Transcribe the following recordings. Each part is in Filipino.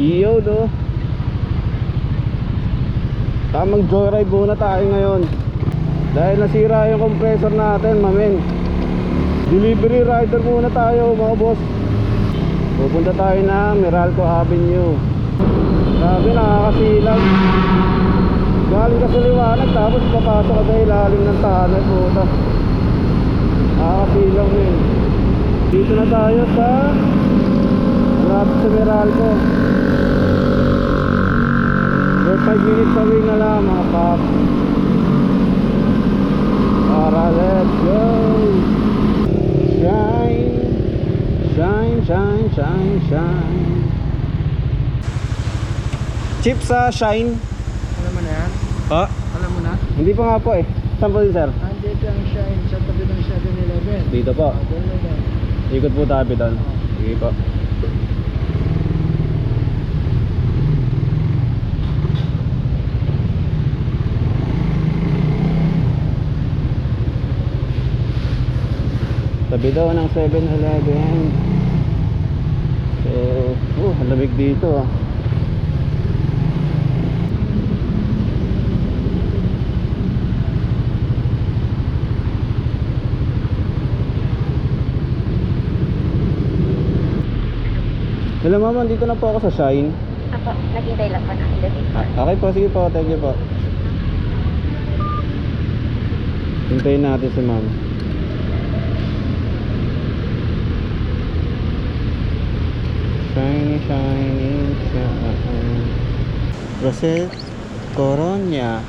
Iyo do. Tamang joyride muna tayo ngayon. Dahil nasira yung compressor natin, mamen. Delivery rider muna tayo, mga boss. Pupunta tayo na Meralco Avenue. Grabe, nakakasilag. Galing ka sa liwanag, tapos papasok ka sa ilalim ng tahanan, puta. Nakakasilag mo yun. Dito na tayo sa Malapit sa Meralco. We're 5 minutes away na lang mga pap. Para let's go. Shine, shine, shine, shine, shine. Chip sa shine. Alam mo na yan? Ha? Alam mo na? Hindi pa nga po eh. Saan po din sir? Andito ang shine sa tabi ng 7-Eleven. Dito po. Yan. Ikot po tayo doon. Sige po. Tabi daw ng 7-Eleven. So, oh, ang lamig dito ah. Hello mama, dito na po ako sa Shine. Apo, naghintay lang po elevator. Ah, okay po, sige po, thank you po. Hintayin natin si ma'am. Shiny, shiny, shine. Rosette Coronia.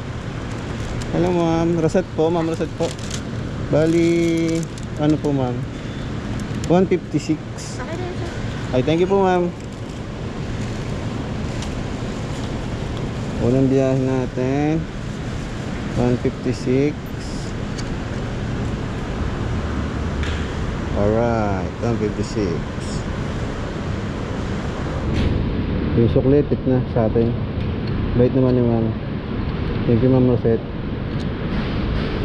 Hello ma'am, Rosette po, ma'am Rosette po. Bali, ano po ma'am? 156. Okay din, sir. Ay, thank you po ma'am. Unang biyahe natin. 156. Alright, 156. Yung suklet, tip na sa atin. Bait naman ni ma'am. Thank you ma'am Rosette.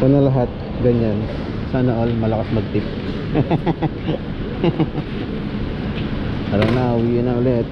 Sana lahat ganyan. Sana all malakas mag-tip. Tara na, uwi na ulit.